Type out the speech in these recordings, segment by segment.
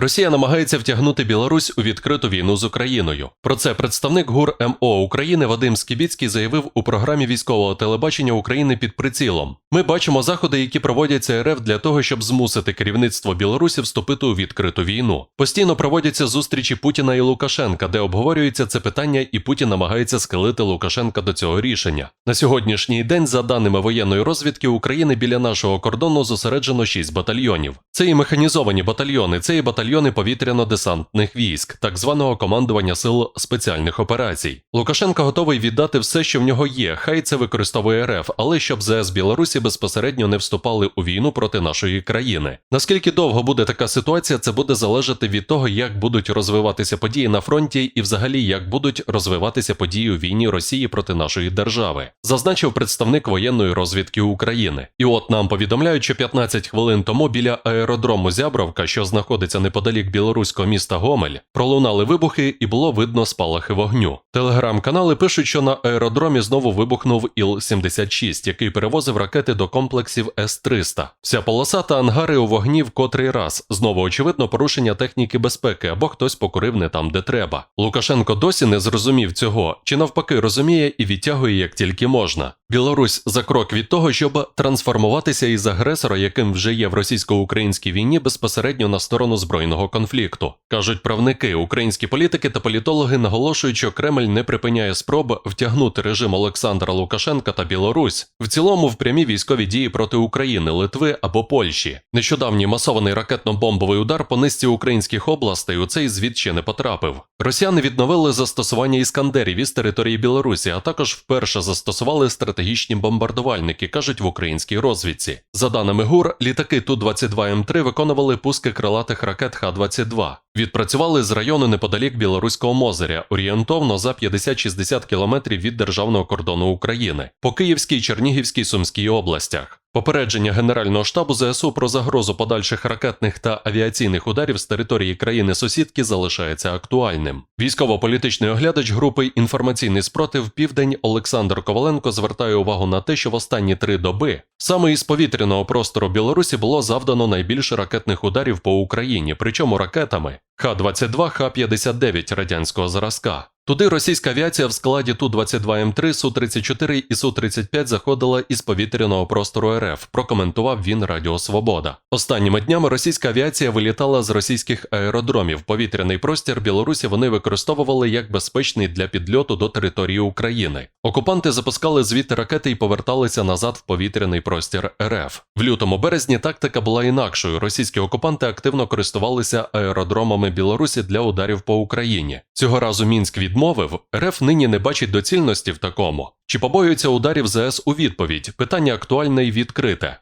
Росія намагається втягнути Білорусь у відкриту війну з Україною. Про це представник ГУР МО України Вадим Скібіцький заявив у програмі військового телебачення України під прицілом. Ми бачимо заходи, які проводяться РФ для того, щоб змусити керівництво Білорусі вступити у відкриту війну. Постійно проводяться зустрічі Путіна і Лукашенка, де обговорюється це питання, і Путін намагається схилити Лукашенка до цього рішення. На сьогоднішній день, за даними воєнної розвідки України, біля нашого кордону зосереджено 6 батальйонів. Це і механізовані батальйони, це і батальйони повітряно-десантних військ, так званого командування сил спеціальних операцій. Лукашенко готовий віддати все, що в нього є. Хай це використовує РФ, але щоб ЗС Білорусі безпосередньо не вступали у війну проти нашої країни. Наскільки довго буде така ситуація, це буде залежати від того, як будуть розвиватися події на фронті, і взагалі як будуть розвиватися події у війні Росії проти нашої держави, зазначив представник воєнної розвідки України. І от нам повідомляють, що 15 хвилин тому біля аеродрому Зябровка, що знаходиться неподалік білоруського міста Гомель, пролунали вибухи і було видно спалахи вогню. Телеграм-канали пишуть, що на аеродромі знову вибухнув Іл-76, який перевозив ракети до комплексів С-300. Вся полоса та ангари у вогні в котрий раз. Знову очевидно порушення техніки безпеки або хтось покурив не там, де треба. Лукашенко досі не зрозумів цього, чи навпаки розуміє і відтягує як тільки можна. Білорусь за крок від того, щоб трансформуватися із агресора, яким вже є в російсько-українській війні, безпосередньо на сторону збройного конфлікту. кажуть правники, українські політики та політологи наголошують, що Кремль не припиняє спроб втягнути режим Олександра Лукашенка та Білорусь в цілому в прямі військові дії проти України, Литви або Польщі. Нещодавній масований ракетно-бомбовий удар по низці українських областей у цей звіт ще не потрапив. Росіяни відновили застосування іскандерів із території Білорусі, а також вперше застосували стратегічні бомбардувальники, кажуть в українській розвідці. За даними ГУР, літаки Ту-22М3 виконували пуски крилатих ракет Х-22. Відпрацювали з району неподалік Білоруського Мозеря, орієнтовно за 50-60 кілометрів від державного кордону України, по Київській, Чернігівській, Сумській областях. Попередження Генерального штабу ЗСУ про загрозу подальших ракетних та авіаційних ударів з території країни-сусідки залишається актуальним. Військово-політичний оглядач групи інформаційний спротив Південь Олександр Коваленко звертає увагу на те, що в останні три доби саме із повітряного простору Білорусі було завдано найбільше ракетних ударів по Україні, причому ракетами Х-22, Х-59 радянського зразка. Туди російська авіація в складі Ту-22М3, Су-34 і Су-35 заходила із повітряного простору РФ, прокоментував він Радіо Свобода. Останніми днями російська авіація вилітала з російських аеродромів. Повітряний простір Білорусі вони використовували як безпечний для підльоту до території України. Окупанти запускали звідти ракети і поверталися назад в повітряний простір РФ. В лютому березні тактика була інакшою. Російські окупанти активно користувалися аеродромами Білорусі для ударів по Україні. Цього разу Мінськ відмовив, РФ нині не бачить доцільності в такому. Чи побоюються ударів ЗС у відповідь? Питання актуальне і відкрите.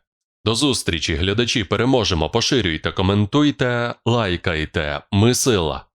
До зустрічі, глядачі, переможемо, поширюйте, коментуйте, лайкайте. Ми сила.